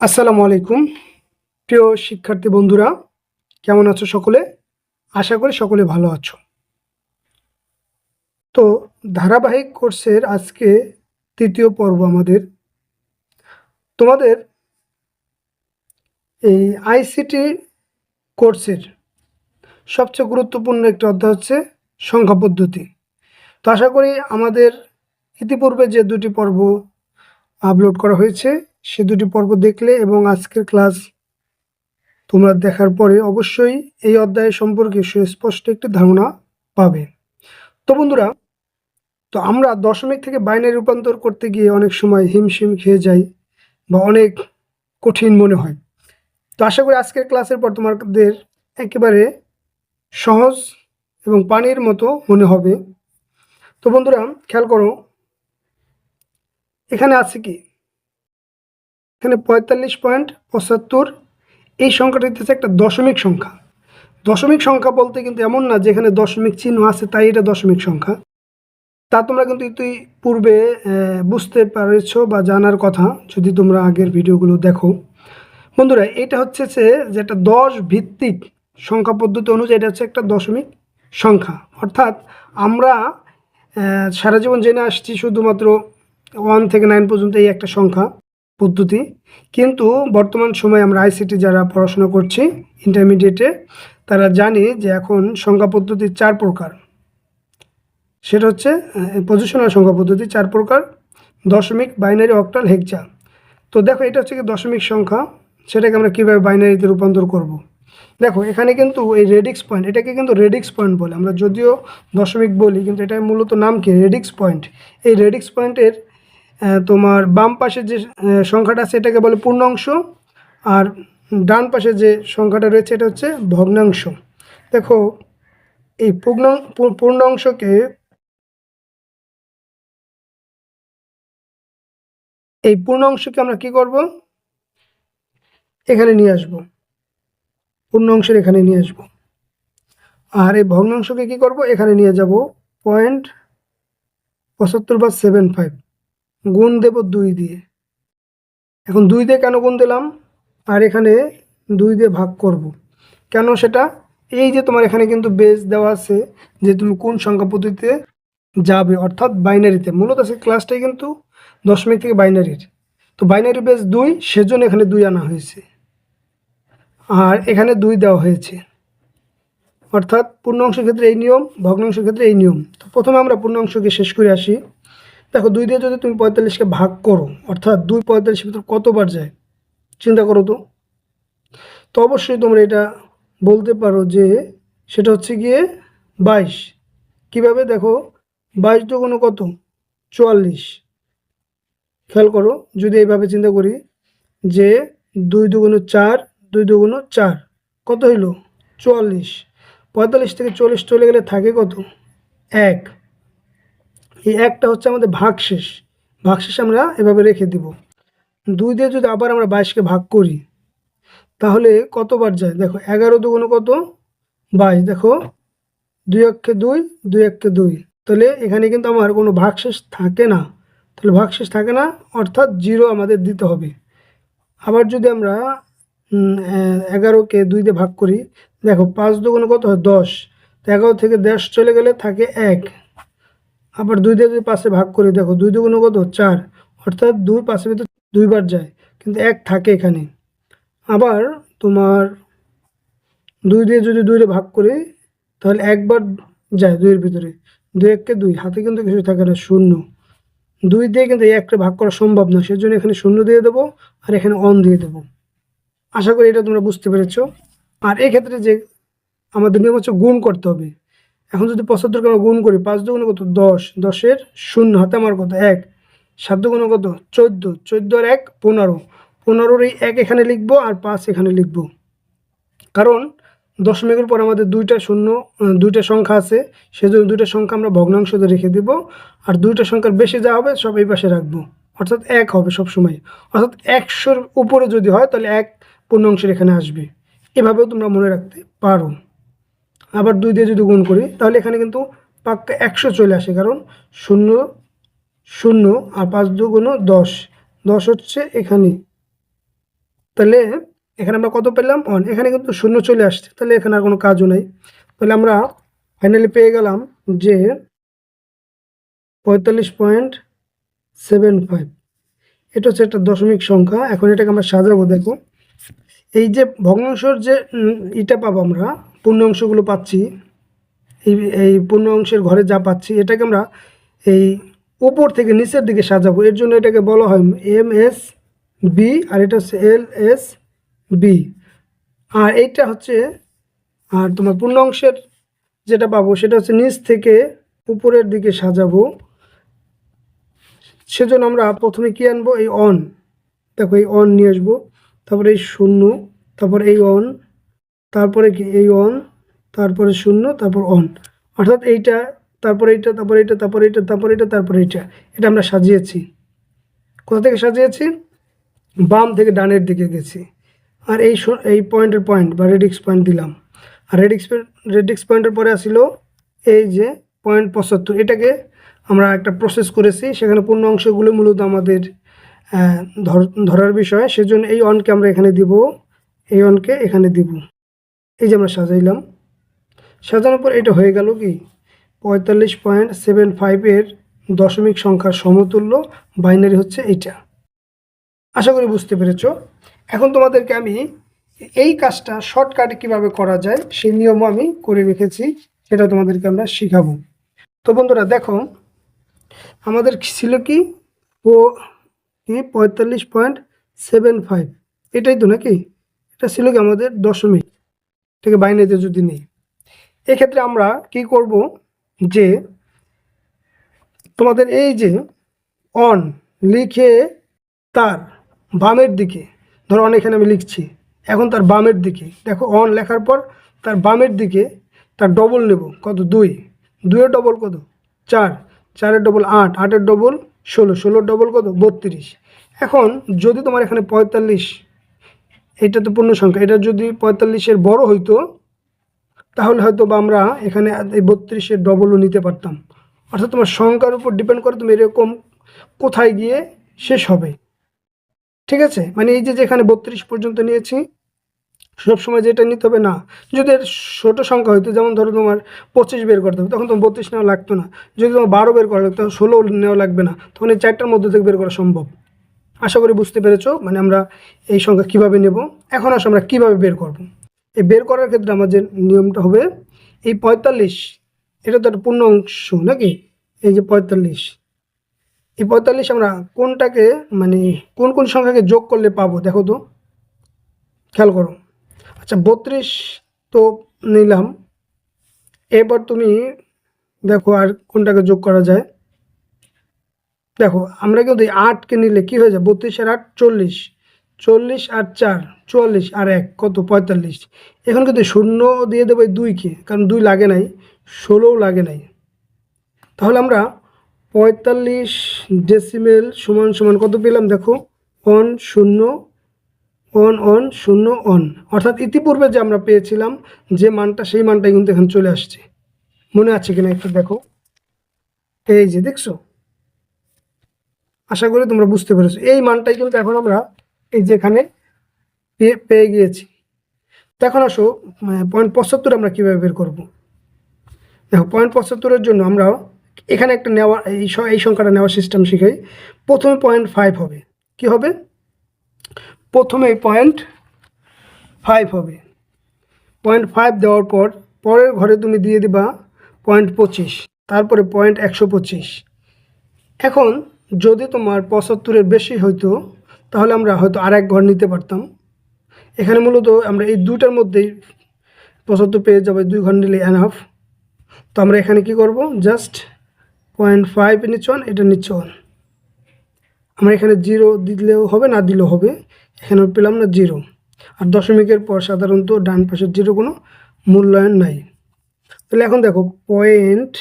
আসসালামু আলাইকুম। প্রিয় শিক্ষার্থী বন্ধুরা, কেমন আছো সকলে? আশা করি সকলে ভালো আছো। তো ধারাবাহিক কোর্সের আজকে তৃতীয় পর্ব আমাদের। তোমাদের এই আইসিটি কোর্সের সবচেয়ে গুরুত্বপূর্ণ একটি অধ্যায় হচ্ছে সংখ্যা পদ্ধতি। তো আশা করি আমাদের ইতিপূর্বে যে দুটি পর্ব আপলোড করা হয়েছে সে দুটি পর্ব দেখলে এবং আজকের ক্লাস তোমরা দেখার পরে অবশ্যই এই অধ্যায় সম্পর্কে সুস্পষ্ট একটি ধারণা পাবে। তো বন্ধুরা, তো আমরা দশমিক থেকে বাইনারি রূপান্তর করতে গিয়ে অনেক সময় হিমশিম খেয়ে যাই বা অনেক কঠিন মনে হয়। তো আশা করি আজকের ক্লাসের পর তোমাদের একেবারে সহজ এবং পানির মতো মনে হবে। তো বন্ধুরা, খেয়াল করো, এখানে আছে কি? এখানে পঁয়তাল্লিশ পয়েন্ট পঁচাত্তর। এই সংখ্যাটা হচ্ছে একটা দশমিক সংখ্যা। দশমিক সংখ্যা বলতে কিন্তু এমন না যেখানে দশমিক চিহ্ন আছে, তাই এটা দশমিক সংখ্যা। তা তোমরা কিন্তু তুই পূর্বে বুঝতে পেরেছ বা জানার কথা যদি তোমরা আগের ভিডিওগুলো দেখো। বন্ধুরা, এটা হচ্ছে যে যেটা দশ ভিত্তিক সংখ্যা পদ্ধতি অনুযায়ী এটা হচ্ছে একটা দশমিক সংখ্যা। অর্থাৎ আমরা সারা জীবন জেনে আসছি শুধুমাত্র ওয়ান থেকে নাইন পর্যন্ত এই একটা সংখ্যা। পদ্ধতি। কিন্তু বর্তমান সময়ে আমরা আইসিটি যারা পড়াশোনা করছি ইন্টারমিডিয়েটে তারা জানি যে এখন সংখ্যা পদ্ধতি চার প্রকার। সেটা হচ্ছে পজিশনাল সংখ্যা পদ্ধতি চার প্রকার, দশমিক বাইনারি অক্টাল হেক্সা তো দেখো, এটা হচ্ছে কি দশমিক সংখ্যা, সেটাকে আমরা কীভাবে বাইনারিতে রূপান্তর করব। দেখো, এখানে কিন্তু এই রেডিক্স পয়েন্ট এটাকে কিন্তু রেডিক্স পয়েন্ট বলে। আমরা যদিও দশমিক বলি, কিন্তু এটা মূলত নাম কি? রেডিক্স পয়েন্ট এই রেডিক্স পয়েন্টের তোমার বাম পাশে যে সংখ্যাটা আছে, এটাকে বলে পূর্ণাংশ, আর ডান পাশে যে সংখ্যাটা রয়েছে, এটা হচ্ছে ভগ্নাংশ। দেখো, এই পূর্ণ পূর্ণাংশকে এই পূর্ণাংশকে আমরা কি করব? এখানে নিয়ে আসব। পূর্ণাংশের এখানে নিয়ে আসব। আর এই ভগ্নাংশকে কি করব? এখানে নিয়ে যাব পয়েন্ট পঁচাত্তর বা সেভেন ফাইভ। গুণ দেব দুই দিয়ে। এখন দুই দিয়ে কেন গুণ দিলাম? আর এখানে দুই দিয়ে ভাগ করব। কেন সেটা? এই যে তোমার এখানে কিন্তু বেস দেওয়া আছে যে তুমি কোন সংখ্যা পদ্ধতিতে যাবে, অর্থাৎ বাইনারিতে মূলত সে ক্লাসটাই কিন্তু দশমিক থেকে বাইনারির তো বাইনারি বেস দুই, সেজন্য এখানে দুই আনা হয়েছে। আর এখানে দুই দেওয়া হয়েছে। অর্থাৎ পূর্ণাংশের ক্ষেত্রে এই নিয়ম, ভগ্নাংশের ক্ষেত্রে এই নিয়ম। তো প্রথমে আমরা পূর্ণাংশকে শেষ করে আসি। দেখো দুই দিয়ে যদি তুমি পঁয়তাল্লিশকে ভাগ করো, অর্থাৎ দুই পঁয়তাল্লিশের ভিতর কতবার যায়? চিন্তা করো তো। তো অবশ্যই তোমরা এটা বলতে পারো যে সেটা হচ্ছে গিয়ে বাইশ। কীভাবে? দেখো, বাইশ দুগুণ কত? চুয়াল্লিশ। খেয়াল করো, যদি এইভাবে চিন্তা করি যে দুই দুগুণ চার, দুই দুগুণ চার, কত হইল? চুয়াল্লিশ। পঁয়তাল্লিশ থেকে চল্লিশ চলে গেলে থাকে কত? এক। এই একটা হচ্ছে আমাদের ভাগশেষ। ভাগশেষ আমরা এভাবে রেখে দিব। দুই দিয়ে যদি আবার আমরা বাইশকে ভাগ করি, তাহলে কতবার যায়? দেখো, এগারো দুগুণ কত? বাইশ। দেখো, দুই এককে দুই দুই এককে দুই। তাহলে এখানে কিন্তু আমার কোনো ভাগশেষ থাকে না। তাহলে ভাগশেষ থাকে না, অর্থাৎ জিরো আমাদের দিতে হবে। আবার যদি আমরা এগারোকে দুই দিয়ে ভাগ করি, দেখো, পাঁচ দুগুণ কত হয়? দশ। এগারো থেকে দশ চলে গেলে থাকে এক। আবার দুই দিয়ে যদি পাশে ভাগ করি দেখো, দুই দুগুণ কত? চার। অর্থাৎ দুই পাশে ভিতরে দুইবার যায়, কিন্তু এক থাকে এখানে। আবার তোমার দুই দিয়ে যদি দুইরে ভাগ করি, তাহলে একবার যায় দুইয়ের ভিতরে। দুই এককে দুই। হাতে কিন্তু কিছু থাকে না, শূন্য। দুই দিয়ে কিন্তু এই একটা ভাগ করা সম্ভব না, সেজন্য এখানে শূন্য দিয়ে দেবো আর এখানে অন দিয়ে দেবো। আশা করি এটা তোমরা বুঝতে পেরেছ। আর এক্ষেত্রে যে আমাদের নিয়ম হচ্ছে গুণ করতে হবে। এখন যদি পঁচাত্তরকে আমরা গুণ করি, পাঁচ দুগুণে কত? দশ। দশের শূন্য, হাতে আমার কত? এক। সাত দুগুণে কত? চোদ্দ। চোদ্দ আর এক, পনেরো। পনেরোর এই এক এখানে লিখব আর পাঁচ এখানে লিখব। কারণ দশমিকের পর আমাদের দুইটা শূন্য দুইটা সংখ্যা আছে, সেজন্য দুইটা সংখ্যা আমরা ভগ্নাংশতে রেখে দিব। আর দুইটা সংখ্যার বেশি যা হবে, সব এই পাশে রাখব। অর্থাৎ এক হবে সব সময় অর্থাৎ একশোর উপরে যদি হয়, তাহলে এক পূর্ণাংশের এখানে আসবে। এভাবেও তোমরা মনে রাখতে পারো। আবার দুই দিয়ে যদি গুণ করি, তাহলে এখানে কিন্তু পাক্কা একশো চলে আসে, কারণ শূন্য শূন্য আর পাঁচ দু দুগুণ দশ। দশ হচ্ছে এখানে। তাহলে এখানে আমরা কত পেলাম? অন এখানে কিন্তু শূন্য চলে আসছে, তাহলে এখানে আর কোনো কাজও নেই। তাহলে আমরা ফাইনালি পেয়ে গেলাম যে পঁয়তাল্লিশ পয়েন্ট সেভেন ফাইভ এটা হচ্ছে একটা দশমিক সংখ্যা। এখন এটাকে আমরা সাজাবো, দেখো। এই যে ভগ্নাংশর যে ইটা পাবো আমরা পূর্ণ অংশগুলো পাচ্ছি, এই এই পূর্ণ অংশের ঘরে যা পাচ্ছি, এটাকে আমরা এই উপর থেকে নিচের দিকে সাজাবো। এর জন্য এটাকে বলা হয় এম এস বি, আর এটা হচ্ছে এল এস বি। আর এইটা হচ্ছে, আর তোমার পূর্ণ অংশের যেটা পাবো, সেটা হচ্ছে নিচ থেকে উপরের দিকে সাজাবো। সেজন্য আমরা প্রথমে কী আনব? এই অন। দেখো, এই অন নিয়ে আসব। তারপরে এই শূন্য, তারপর এই অন, তারপরে কি? এই অন, তারপরে শূন্য, তারপর অন। অর্থাৎ এইটা, তারপরে এইটা তারপরে এইটা তারপরে এইটা তারপরে এইটা তারপরে এইটা। এটা আমরা সাজিয়েছি। কোথা থেকে সাজিয়েছি? বাম থেকে ডানের দিকে গেছি। আর এই এই পয়েন্টের পয়েন্ট বা রেডিক্স পয়েন্ট দিলাম। আর রেডিক্স রেডিক্স পয়েন্টের পরে আসিল এই যে পয়েন্ট পঁচাত্তর। এটাকে আমরা একটা প্রসেস করেছি। সেখানে পূর্ণ অংশগুলো মূলত আমাদের ধরার বিষয়, সেজন্য এই অনকে আমরা এখানে দিব, এই অনকে এখানে দিব। এই যে আমরা সাজাইলাম। সাজানোর পর এটা হয়ে গেল কি? পঁয়তাল্লিশ পয়েন্ট সেভেন ফাইভের দশমিক সংখ্যার সমতুল্য, বাইনারি হচ্ছে এইটা। আশা করি বুঝতে পেরেছ। এখন তোমাদেরকে আমি এই কাজটা শর্টকাটে কীভাবে করা যায়, সেই নিয়মও আমি করে রেখেছি, সেটা তোমাদেরকে আমরা শিখাবো। তো বন্ধুরা, দেখো, আমাদের ছিল কি? ও পঁয়তাল্লিশ পয়েন্ট সেভেন ফাইভ। এটাই তো নাকি? এটা ছিল কি আমাদের দশমিক থেকে বাইনারিতে যদি নেই। এক্ষেত্রে আমরা কি করব যে তোমাদের এই যে অন লিখে তার বামের দিকে, ধরো অন এখানে আমি লিখছি, এখন তার বামের দিকে। দেখো অন লেখার পর তার বামের দিকে তার ডবল নেব। কত? দুই। দুইয়ের ডবল কত? চার। চারের ডবল আট। আটের ডবল ষোলো ষোলো ডবল কত? বত্রিশ। এখন যদি তোমার এখানে পঁয়তাল্লিশ, এটা তো পূর্ণ সংখ্যা, এটা যদি পঁয়তাল্লিশের বড় হইতো, তাহলে হয়তো বা আমরা এখানে এই বত্রিশের ডবলও নিতে পারতাম। অর্থাৎ তোমার সংখ্যার উপর ডিপেন্ড করে তুমি এরকম কোথায় গিয়ে শেষ হবে। ঠিক আছে? মানে এই যে যেখানে বত্রিশ পর্যন্ত নিয়েছি সবসময় যেটা নিতে হবে না। যদি এর ছোটো সংখ্যা হইতো যেমন ধরো তোমার পঁচিশ বের করতে হবে, তখন তোমার বত্রিশ নেওয়া লাগতো না। যদি তোমার বারো বের করা লাগতো তখন ষোলো নেওয়া লাগবে না। তখন এই চারটার মধ্যে থেকে বের করা সম্ভব। আশা করি বুঝতে পেরেছ মানে আমরা এই সংখ্যা কীভাবে নেব। এখন আসলে আমরা কীভাবে বের করব। এই বের করার ক্ষেত্রে আমার যে নিয়মটা হবে, এই পঁয়তাল্লিশ, এটা তো একটা পূর্ণ অংশ নাকি? এই যে পঁয়তাল্লিশ, এই পঁয়তাল্লিশ আমরা কোনটাকে মানে কোন কোন সংখ্যাকে যোগ করলে পাবো? দেখো তো, খেয়াল করো। আচ্ছা বত্রিশ তো নিলাম। এবার তুমি দেখো আর কোনটাকে যোগ করা যায়। দেখো, আমরা কিন্তু আটকে নিলে কি হয়ে যায়? বত্রিশের আট, চল্লিশ। চল্লিশ আর চার, চুয়াল্লিশ আর এক, কত? পঁয়তাল্লিশ। এখন কিন্তু শূন্য দিয়ে দেবো দুইকে, কারণ দুই লাগে নাই, ষোলোও লাগে নাই। তাহলে আমরা পঁয়তাল্লিশ ডেসিমেল সমান সমান কত পেলাম? দেখো অন শূন্য অন অন শূন্য অন অর্থাৎ ইতিপূর্বে যে আমরা পেয়েছিলাম, যে মানটা, সেই মানটাই কিন্তু এখানে চলে আসছে। মনে আছে কিনা একটু দেখো। এই যে দেখছ? আশা করি তোমরা বুঝতে পেরেছ। এই মানটাই কিন্তু এখন আমরা এই যে এখানে পেয়ে গিয়েছি। এখন আসো পয়েন্ট পঁচাত্তর আমরা কীভাবে বের করব? দেখো পয়েন্ট পঁচাত্তরের জন্য আমরা এখানে একটা নেওয়া, এই এই সংখ্যাটা নেওয়ার সিস্টেম শিখাই। প্রথমে পয়েন্ট ফাইভ হবে। কি হবে? প্রথমে পয়েন্ট ফাইভ হবে। পয়েন্ট ফাইভ দেওয়ার পর পরের ঘরে তুমি দিয়ে দিবা পয়েন্ট পঁচিশ, তারপরে পয়েন্ট একশো পঁচিশ। এখন যদি তোমার পঁচাত্তরের বেশি হইতো, তাহলে আমরা হয়তো আর এক ঘর নিতে পারতাম। এখানে মূলত আমরা এই দুটার মধ্যেই পঁচাত্তর পেয়ে যাব, দুই ঘর নিলে এনাফ তো আমরা এখানে কি করব? জাস্ট পয়েন্ট ফাইভ নিচ্ছে এটা নিচ্ছে আমরা এখানে জিরো দিলেও হবে, না দিলেও হবে। এখানে পেলাম না জিরো আর দশমিকের পর সাধারণত ডান পাশের জিরো কোনো মূল্যায়ন নাই। তাহলে এখন দেখো পয়েন্ট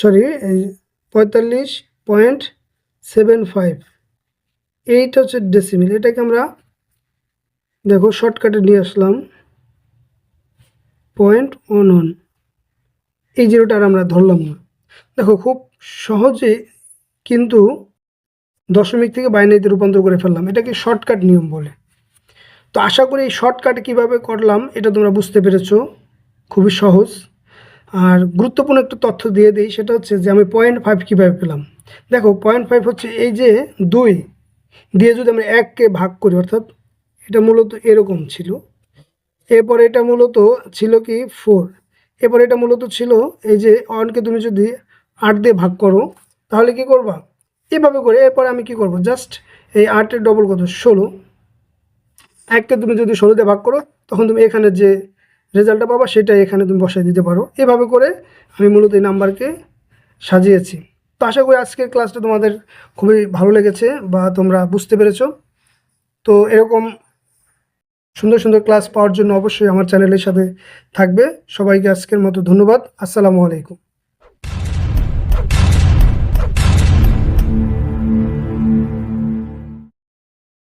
সরি পঁয়তাল্লিশ পয়েন্ট সেভেন ফাইভ এইটা হচ্ছে ডেসিমিল এটাকে আমরা দেখো শর্টকাটে নিয়ে আসলাম। পয়েন্ট ওয়ান ওয়ান এই জিরোটা আর আমরা ধরলাম না। দেখো খুব সহজে কিন্তু দশমিক থেকে বাইনারিতে রূপান্তর করে ফেললাম। এটাকে শর্টকাট নিয়ম বলে। তো আশা করি এই শর্টকাট কীভাবে করলাম, এটা তোমরা বুঝতে পেরেছ। খুবই সহজ। আর গুরুত্বপূর্ণ একটা তথ্য দিয়ে দিই, সেটা হচ্ছে যে আমি পয়েন্ট ফাইভ কীভাবে পেলাম। দেখো পয়েন্ট ফাইভ হচ্ছে এই যে দুই দিয়ে যদি আমরা এককে ভাগ করি, অর্থাৎ এটা মূলত এরকম ছিল। এরপর এটা মূলত ছিল কি ফোর এরপর এটা মূলত ছিল এই যে ওয়ানকে তুমি যদি আট দিয়ে ভাগ করো, তাহলে কি করবা? এভাবে করে এরপর আমি কি করব? জাস্ট এই আটের ডবল কত? ষোলো। এককে তুমি যদি ষোলোতে ভাগ করো, তখন তুমি এখানে যে রেজাল্টটা পাবা সেটা এখানে তুমি বসাই দিতে পারো। এভাবে করে আমি মূলত এই নাম্বারকে সাজিয়েছি। তো আশা করি আজকের ক্লাসটা তোমাদের খুবই ভালো লেগেছে বা তোমরা বুঝতে পেরেছ। তো এরকম সুন্দর সুন্দর ক্লাস পাওয়ার জন্য অবশ্যই আমার চ্যানেলের সাথে থাকবে। সবাইকে আজকের মতো ধন্যবাদ। আসসালামু আলাইকুম।